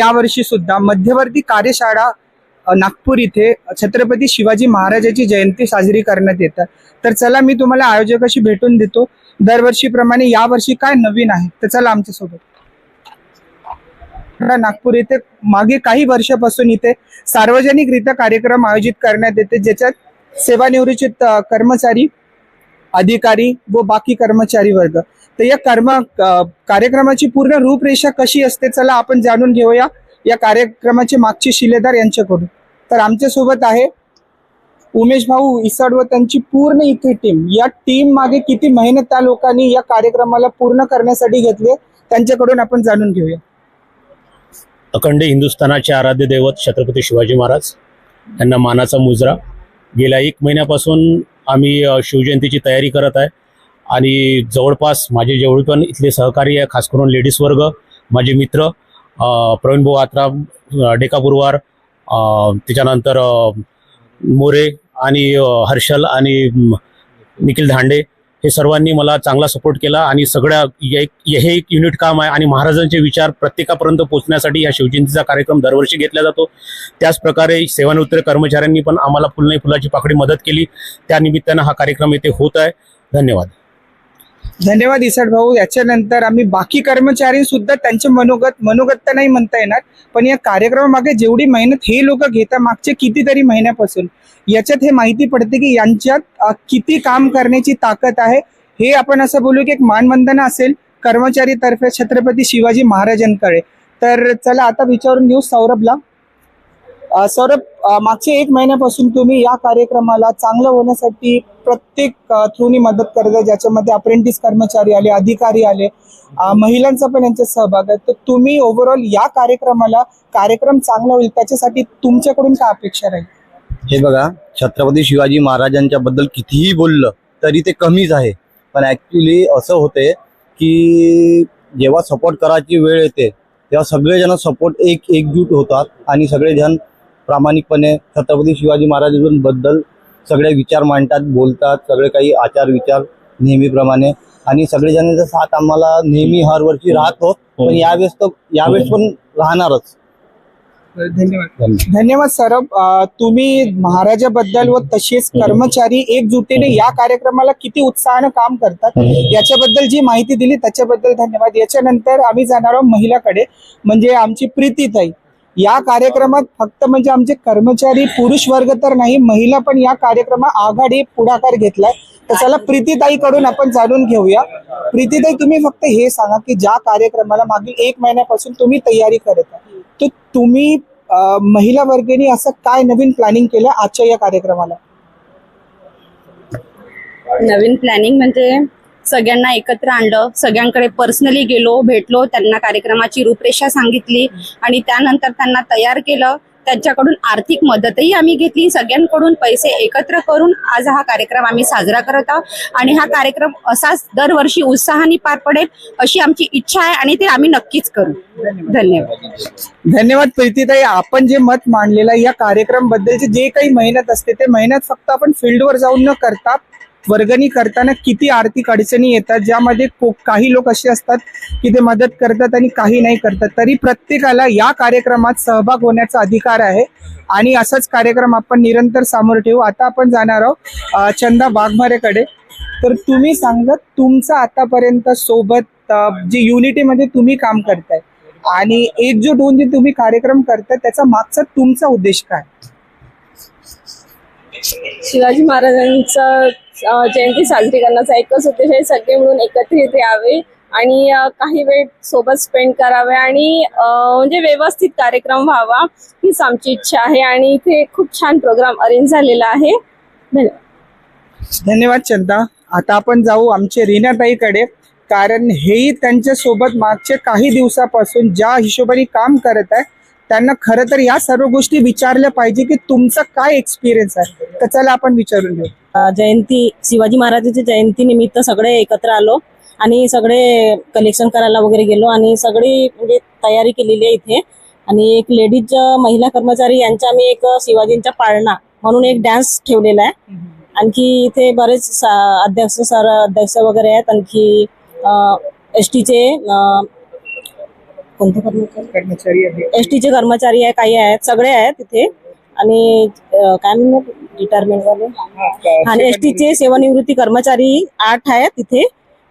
यावर्षी सुद्धा मध्यवर्ती कार्यशाळा नागपूर इथे छत्रपती शिवाजी महाराजाची जयंती साजरी करण्यात येतात तर चला मी तुम्हाला आयोजकाशी भेटून देतो. दरवर्षीप्रमाणे यावर्षी काय नवीन आहे? तर चला आमच्यासोबत. नागपूर येथे मागे काही वर्षापासून इथे सार्वजनिकरित्या कार्यक्रम आयोजित करण्यात येते ज्याच्यात सेवानिवृत्त कर्मचारी अधिकारी व बाकी कर्मचारी वर्ग. तर या कर्म कार्यक्रमाची पूर्ण रूपरेषा कशी असते चला आपण जाणून घेऊया. या कार्यक्रमाचे मागचे शिलेदार यांच्याकडून. तर आमच्यासोबत आहे उमेश भाऊ इसड व त्यांची पूर्ण इथे टीम या टीम मागे किती मेहनत त्या लोकांनी या कार्यक्रमाला पूर्ण करण्यासाठी घेतले त्यांच्याकडून आपण जाणून घेऊया. अखंड हिंदुस्थानाचे आराध्य दैवत छत्रपती शिवाजी महाराज यांना मानाचा मुजरा. गेल्या एक महिन्यापासून आम्ही शिवजयंतीची तयारी करत आहे. आणि जवळपास माझे जेवढे पण इथले सहकारी आहे खास करून लेडीज वर्ग माझे मित्र अ, प्रवीण भाऊ आत्राम डेकापुरवार त्याच्यानंतर मोरे आणि हर्षल आणि निखिल धांडे हे सर्वांनी मला चांगला सपोर्ट केला आणि सगळ्या हे हे एक युनिट काम आहे आणि महाराजांचे विचार प्रत्येकापर्यंत पोहोचण्यासाठी या शिवजयंतीचा कार्यक्रम दरवर्षी घेतला जातो. त्याचप्रकारे सेवानिवृत्त कर्मचाऱ्यांनी पण आम्हाला फुल नाही फुलाची पाकडी मदत केली. त्यानिमित्तानं हा कार्यक्रम येथे होत आहे. धन्यवाद. धन्यवाद इसड भाऊ. याच्यानंतर आम्ही बाकी कर्मचारी सुद्धा त्यांचे मनोगत मनोगत तर नाही म्हणता येणार पण या कार्यक्रमामागे जेवढी मेहनत हे लोक घेतात मागचे कितीतरी महिन्यापासून याच्यात हे माहिती पडते की यांच्यात किती काम करण्याची ताकद आहे. हे आपण असं बोलू की एक मानवंदना असेल कर्मचारी तर्फे छत्रपती शिवाजी महाराजांकडे. तर चला आता विचारून घेऊ सौरभला. सौरभ मागच्या एक महिन्यापासून तुम्ही या कार्यक्रमाला चांगलं होण्यासाठी प्रत्येक थ्रूनी मदत करत आहे. ज्याच्यामध्ये अप्रेंटिस कर्मचारी आले अधिकारी आले महिलांचा पण यांच्यात सहभाग आहे. तर तुम्ही ओव्हरऑल या कार्यक्रमाला कार्यक्रम चांगला होईल त्याच्यासाठी तुमच्याकडून काय अपेक्षा राहील? हे बघा छत्रपती शिवाजी महाराजांच्या बद्दल कितीही बोललं तरी ते कमीच आहे. पण ऍक्च्युली असं होते की जेव्हा सपोर्ट करायची वेळ येते तेव्हा सगळेजण सपोर्ट एक एकजूट होतात आणि सगळेजण प्रामाणिकपणे छत्रपती शिवाजी महाराजांबद्दल सगळे विचार मांडतात बोलतात सगळे काही आचार विचार नेहमीप्रमाणे. आणि सगळेजणांचा साथ आम्हाला नेहमी हर वर्षी राहतो पण यावेळेस तर यावेळेस पण राहणारच. धन्यवाद. धन्यवाद. सौरभ अ, तुम्ही महाराजाबद्दल व तसेच कर्मचारी एकजुटीने या कार्यक्रमाला किती उत्साहानं काम करतात याच्याबद्दल जी माहिती दिली त्याच्याबद्दल धन्यवाद. याच्यानंतर आम्ही जाणार आहोत महिलाकडे म्हणजे आमची प्रीतीताई. या कार्यक्रमात फक्त म्हणजे आमचे कर्मचारी पुरुष वर्ग तर नाही महिला पण या कार्यक्रमात आघाडी पुढाकार घेतलाय. तर प्रीतीताई कडून आपण जाणून घेऊया. प्रीतीताई तुम्ही फक्त हे सांगा की ज्या कार्यक्रमाला मागील एक महिन्यापासून तुम्ही तयारी करत आहे तर तुम्ही महिला वर्गणी असं काय नवीन प्लॅनिंग केलं आजच्या या कार्यक्रमाला? नवीन प्लॅनिंग म्हणजे सगळ्यांना एकत्र आणलं. सगळ्यांकडे पर्सनली गेलो भेटलो त्यांना कार्यक्रमाची रूपरेषा सांगितली आणि त्यानंतर त्यांना तयार केलं. त्यांच्याकडून आर्थिक मदतही आम्ही घेतली. सगळ्यांकडून पैसे एकत्र करून आज हा कार्यक्रम आम्ही साजरा करत आहोत. आणि हा कार्यक्रम असाच दरवर्षी उत्साहाने पार पडेल अशी आमची इच्छा आहे आणि ते आम्ही नक्कीच करू. धन्यवाद. धन्यवाद. प्रीतीताई. आपण जे मत मांडलेलं या कार्यक्रम बद्दलची जे काही मेहनत असते ते मेहनत फक्त आपण फील्डवर जाऊन न करता वर्गणी करताना किती आर्थिक अडचणी येतात ज्यामध्ये को- काही लोक असे असतात की ते मदत करतात आणि काही नाही करतात. तरी प्रत्येकाला या कार्यक्रमात सहभाग होण्याचा अधिकार आहे आणि असाच कार्यक्रम आपण निरंतर समोर ठेवू. आता आपण जाणार आहोत चंदा वाघमारेकडे तर तुम्ही सांगा तुमचं आतापर्यंत सोबत जी जे युनिटीमध्ये तुम्ही काम करताय आणि एकजूट होऊन जे तुम्ही कार्यक्रम करताय त्याचा मागचा तुमचा उद्देश काय? शिवाजी महाराजांचा जयंती साजरी करण्याचा एकच उद्देश आहे सगळे मिळून एकत्रित यावे आणि काही वेळ सोबत स्पेंड करावे आणि म्हणजे व्यवस्थित कार्यक्रम व्हावा हीच आमची इच्छा आहे आणि इथे खूप छान प्रोग्राम अरेंज झालेला आहे. धन्यवाद. धन्यवाद चंदा. आता आपण जाऊ आमचे रीनाताईकडे कारण हेही त्यांच्यासोबत मागच्या मागचे काही दिवसापासून ज्या हिशोबाने काम करत आहे त्यांना खरं तर या सर्व गोष्टी विचारल्या पाहिजे की तुमचा काय एक्सपिरियन्स आहे? तर चला आपण विचारून घेऊ. जयंती शिवाजी महाराजांची जयंती निमित्त सगळे एकत्र आलो आणि सगळे कलेक्शन करायला वगैरे गेलो आणि सगळी म्हणजे तयारी केलेली आहे इथे. आणि एक लेडीज महिला कर्मचारी यांच्या आम्ही एक शिवाजींचा पाळणा म्हणून एक डान्स ठेवलेला आहे. आणखी इथे बरेच अध्यक्ष सर अध्यक्ष वगैरे आहेत. आणखी एस टीचे कोणते कर्मचारी? कर्मचारी आहे. एस टीचे कर्मचारी आहे काही आहेत सगळे आहेत तिथे. आणि अं, काय म्हणतात? रिटायरमेंट वाले. आणि एस टीचे सेवानिवृत्ती कर्मचारी आठ आहेत तिथे.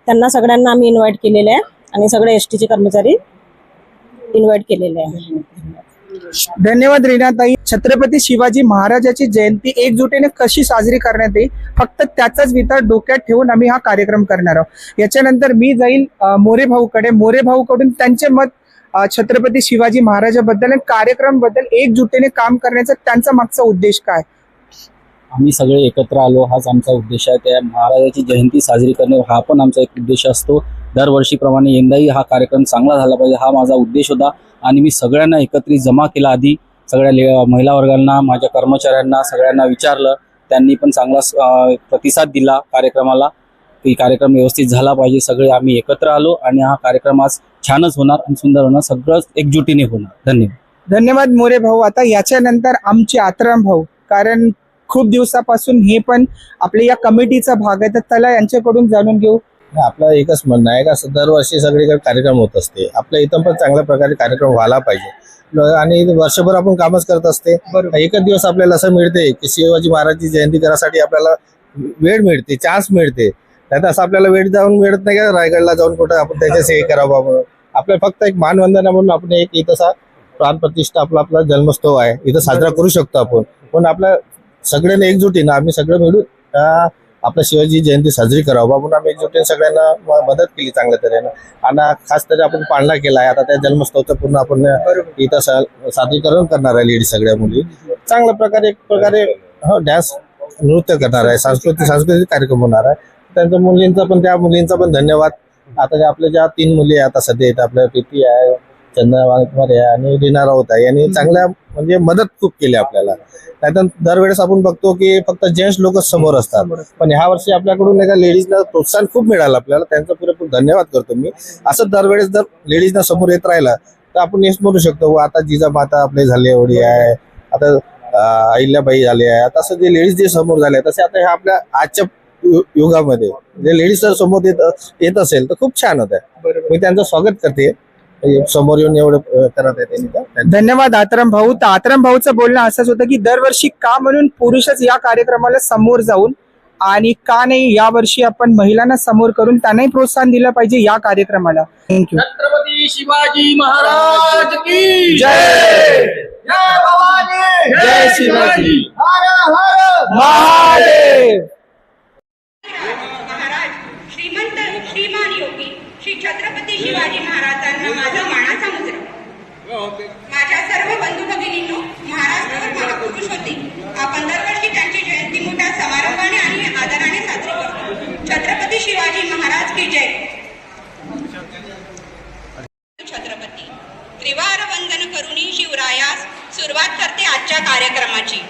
त्यांना सगळ्यांना आम्ही इन्व्हाइट केलेले आहे. आणि सगळे एस टीचे कर्मचारी इन्व्हाइट केलेले आहे. धन्यवाद रीनाताई. छत्रपती शिवाजी महाराजाची जयंती एकजुटीने कशी साजरी करण्यात येईल? फक्त त्याचाच विचार डोक्यात ठेवून आम्ही हा कार्यक्रम करणार आहोत. याच्यानंतर मी जाईल अ, मोरे भाऊकडे मोरे भाऊकडून त्यांचे मत छत्रपती शिवाजी महाराजाबद्दल आणि कार्यक्रमबद्दल एकजुटीने काम करण्याचा त्यांचा मागचा उद्देश काय? आम्ही सगळे एकत्र आलो हाच आमचा उद्देश आहे. त्या महाराजाची जयंती साजरी करणे हा पण आमचा एक उद्देश असतो. दरवर्षीप्रमाणे यंदाही हा कार्यक्रम चांगला झाला पाहिजे हा माझा उद्देश होता. आणि मी सगळ्यांना एकत्रित जमा केला आधी. सगळ्या ले- महिला वर्गांना माझ्या कर्मचाऱ्यांना सगळ्यांना विचारलं. त्यांनी पण चांगला प्रतिसाद दिला कार्यक्रमाला. की कार्यक्रम व्यवस्थित झाला पाहिजे सगळे आम्ही एकत्र आलो. आणि हा कार्यक्रम आज छानच होणार आणि सुंदर होणार. सगळंच एकजुटीने होणार. धन्यवाद. धन्यवाद मोरे भाऊ. आता याच्यानंतर आमचे आत्राम भाऊ. कारण खूप दिवसापासून हे पण आपल्या या कमिटीचा भाग आहे. तर त्याला यांच्याकडून जाणून घेऊ. आपलं एकच म्हणणं आहे का स- दरवर्षी सगळीकडे कार्यक्रम होत असते. आपल्या इथं पण चांगल्या प्रकारे कार्यक्रम व्हायला पाहिजे. आणि वर्षभर आपण कामच करत असते. एकच दिवस आपल्याला असं मिळते की शिवाजी महाराजची जयंती करासाठी आपल्याला वेळ मिळते चान्स मिळते. नाही तर असं आपल्याला वेळ जाऊन मिळत नाही का? रायगडला जाऊन कुठं आपण त्याच्याशी हे करावं म्हणून आपल्याला फक्त एक मानवंदना म्हणून आपण एक इथं प्राणप्रतिष्ठा आपला आपला जन्मोत्सव आहे. इथं साजरा करू शकतो आपण. पण आपल्या सगळ्यांनी एकजुटीनं आम्ही सगळं मिळून आपल्या शिवाजी जयंती साजरी करावं. म्हणून आम्ही एकजुटीने सगळ्यांना मदत केली चांगल्या तऱ्हेनं. आणि खास तरी आपण पाळणा केला आहे आता त्या जन्मोत्सवचं पूर्ण आपण इथं सादरीकरण करणार आहे लेडी सगळ्या मुली. चांगल्या प्रकारे एक प्रकारे हो डॅन्स नृत्य करणार आहे. सांस्कृतिक सांस्कृतिक कार्यक्रम होणार आहे. त्यांच्या मुलींचा पण त्या मुलींचा पण धन्यवाद. आता ज्या आपल्या ज्या तीन मुली आहे आता सध्या इथं आपल्या प्रीती आहे चंदना वाघमारे आहे आणि रीना राऊत आहे. यांनी चांगल्या म्हणजे मदत खूप केली आपल्याला. नाहीतर दरवेळेस आपण बघतो की फक्त जेंट्स लोकच समोर असतात. पण ह्या वर्षी आपल्याकडून एका लेडीजला प्रोत्साहन खूप मिळालं आपल्याला. त्यांचा पुरेपूर धन्यवाद करतो मी. असं दरवेळेस जर लेडीजना समोर येत राहिला तर आपण हेच म्हणू शकतो "वा, आता जिजा माता आपले झाले एवढी आहे. आता अहिल्याबाई झाले आहे आता असं जे लेडीज जे समोर झाले तसे आता ह्या आपल्या आजच्या यु- युगामध्ये. जे लेडीज जर समोर येत येत असेल तर खूप छान होत आहे बरोबर. मी त्यांचं स्वागत करते. समोर येऊन एवढं अं, करत आहे त्यांनी तर. धन्यवाद आत्राम भाऊ. तर आत्राम भाऊचं बोलणं असंच होतं की दरवर्षी का म्हणून पुरुषच या कार्यक्रमाला समोर जाऊन आणि का नाही यावर्षी आपण महिलांना समोर करून त्यांनाही प्रोत्साहन दिलं पाहिजे या कार्यक्रमाला. थँक्यू छत्रपती शिवाजी महाराज की जय! जय भवानी! जय शिवाजी. हर हर! महादेव! महाराज श्रीमंत श्रीमान योगी श्री छत्रपती शिवाजी महाराजांना माझा मानाचा मुजरा माझ्या सर्व बंधू भगिनींनो महाराष्ट्रावर महापुरुष होते. आपण दरवर्षी त्यांची जयंती मोठ्या समारंभाने आणि आदराने साजरी करतो. छत्रपती शिवाजी महाराज की जय. छत्रपती त्रिवार वंदन करुणी शिवरायास सुरुवात करते आजच्या कार्यक्रमाची.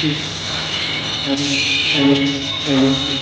Thank you.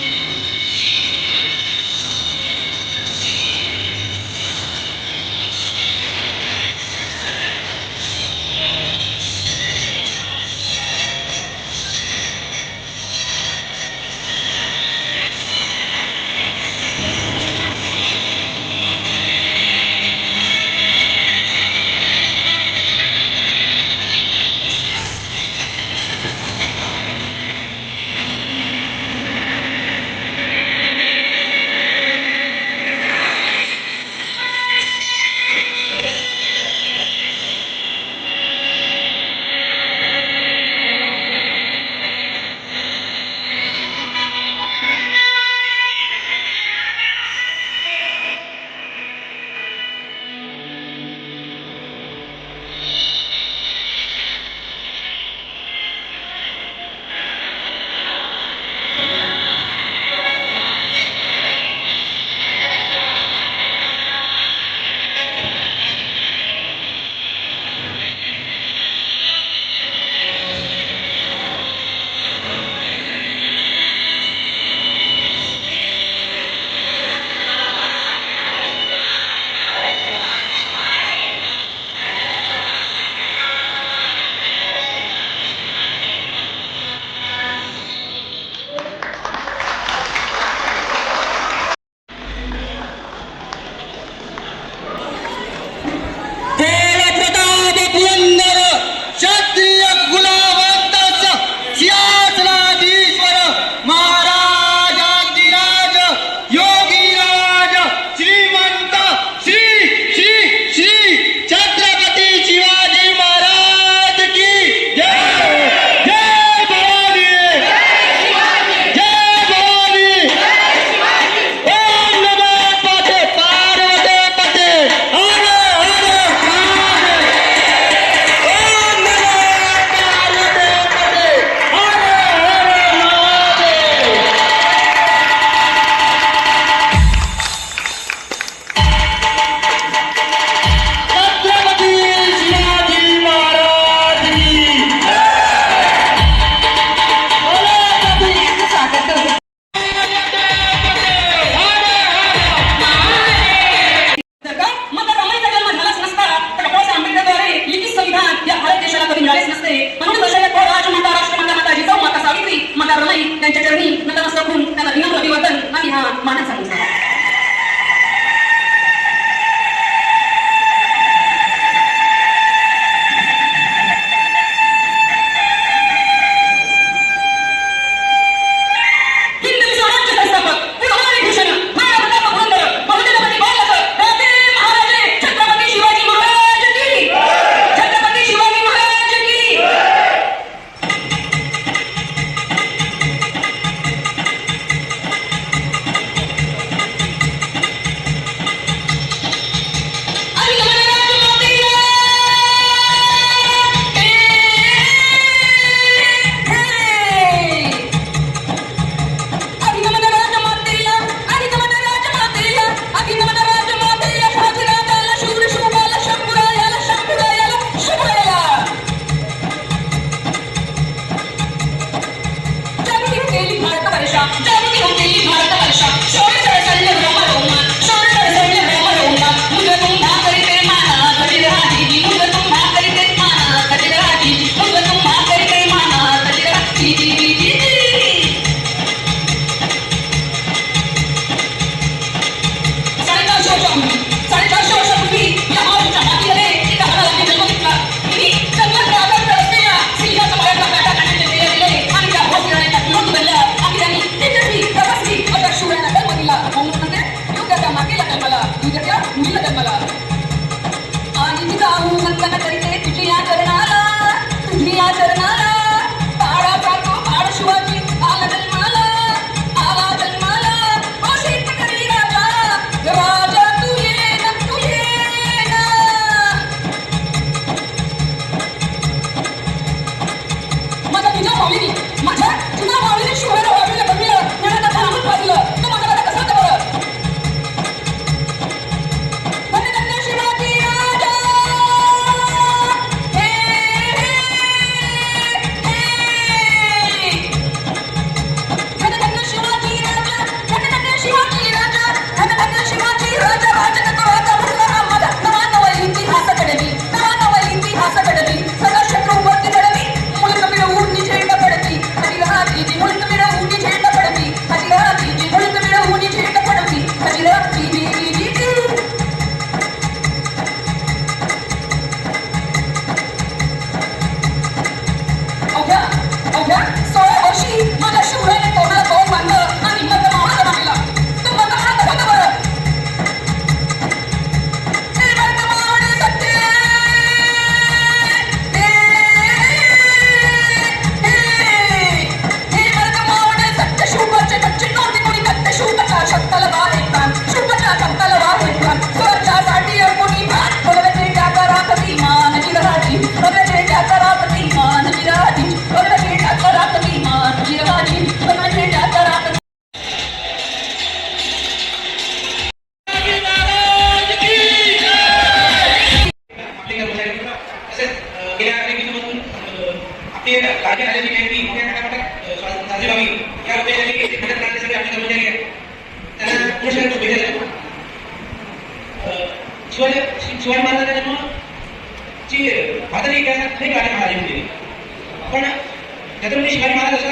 काही गाणे महाराज होते पण छत्रपती शिवाजी महाराजांचा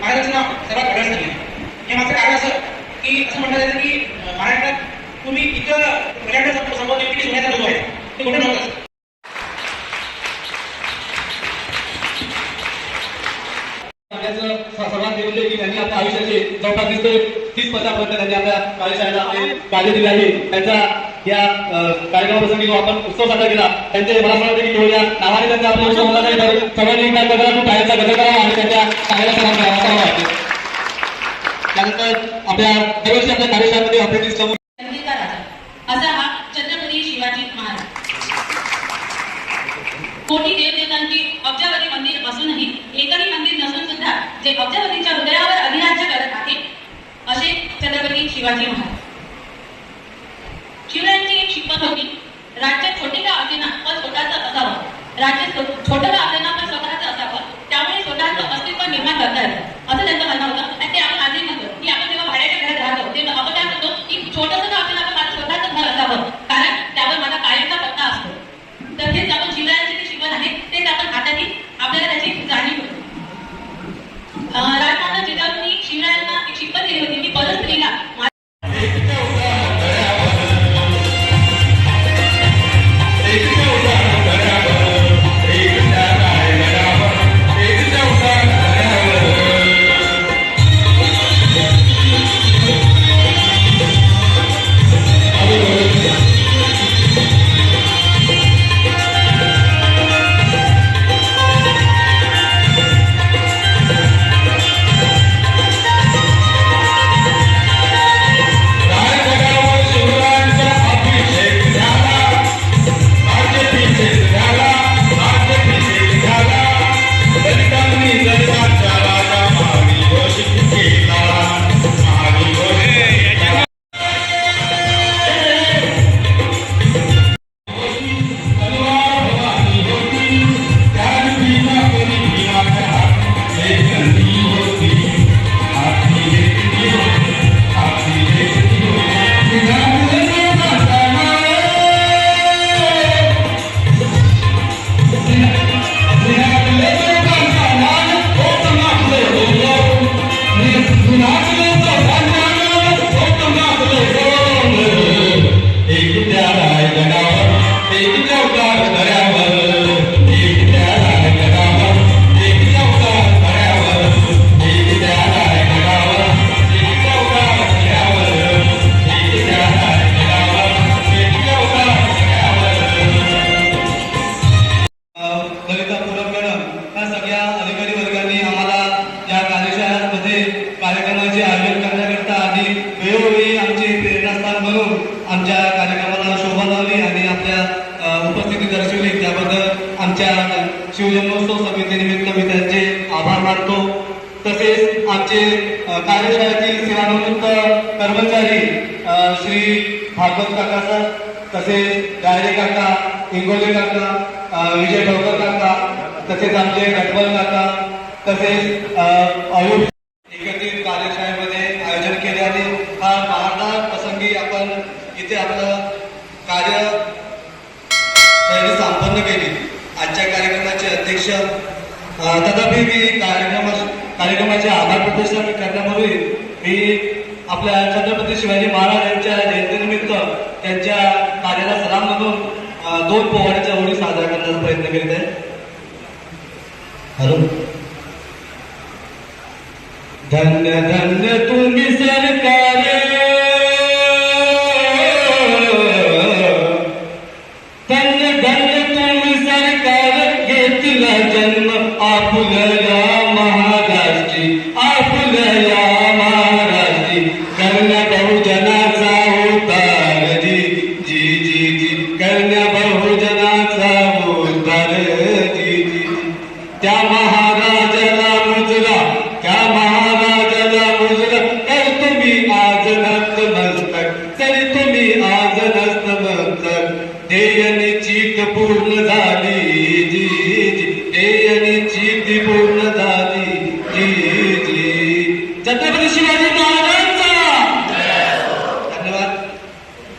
महाराजांचं नाव सर्वात प्रगड झाले हे। माझं कारण असं की असं म्हटलं जातं की महाराष्ट्रात तुम्ही इथं पर्यटन संबोधित केली सोन्याचा लोक आहे. ते कुठे नव्हतं? सर्वात दिलेले की त्यांनी आता आयुष्याचे जवळपास तीस पचापर्यंत त्यांनी आता कार्यशाळेला कार्य दिले आहे त्यांचा या कार्यक्रमाप्रसंगी जो आपण उत्सव साजरा केला त्यांचे मला सांगते की केवळ नावाने त्यांच्या आपला उत्सव मला नाही तर सर्वांनी काय करा खूप टाळ्याचा गजर करावा आणि त्यांच्या चांगल्या समान करावा त्यानंतर आपल्या दिवशी आपल्या कार्यशाळेमध्ये ऑपरेटिव्ह समोर जे अब्जावधीच्या हृदयावर अधिराज्य करत आहे असे छत्रपती शिवाजी महाराज. राज्य छोटं का ना? शिवजन्मोत्सव समितीनिमित्त मी त्यांचे आभार मानतो. तसेच आमचे कार्यशाळेतील सेवानिवृत्त कर्मचारी श्री भागवत काका सर तसेच गायरे काका इंगोले काका विजय ढवकर काका तसेच आमचे गटवल काका तसेच अयोध्या अयुब एकत्रित कार्यशाळेमध्ये आयोजन केल्याने हा महारदा प्रसंगी आपण इथे आपलं कार्य शैली संपन्न केली आजच्या कार्यक्रमाचे अध्यक्ष अ, तथापि मी कार्यक्रमा कार्यक्रमाचे करण्यापूर्वी मी आपल्या छत्रपती शिवाजी महाराज यांच्या जयंतीनिमित्त त्यांच्या कार्याला सलाम म्हणून दोन पोवाड्याच्या ओळी साजरा करण्याचा प्रयत्न करीत आहे. हॅलो? धन्य धन्य तुम्ही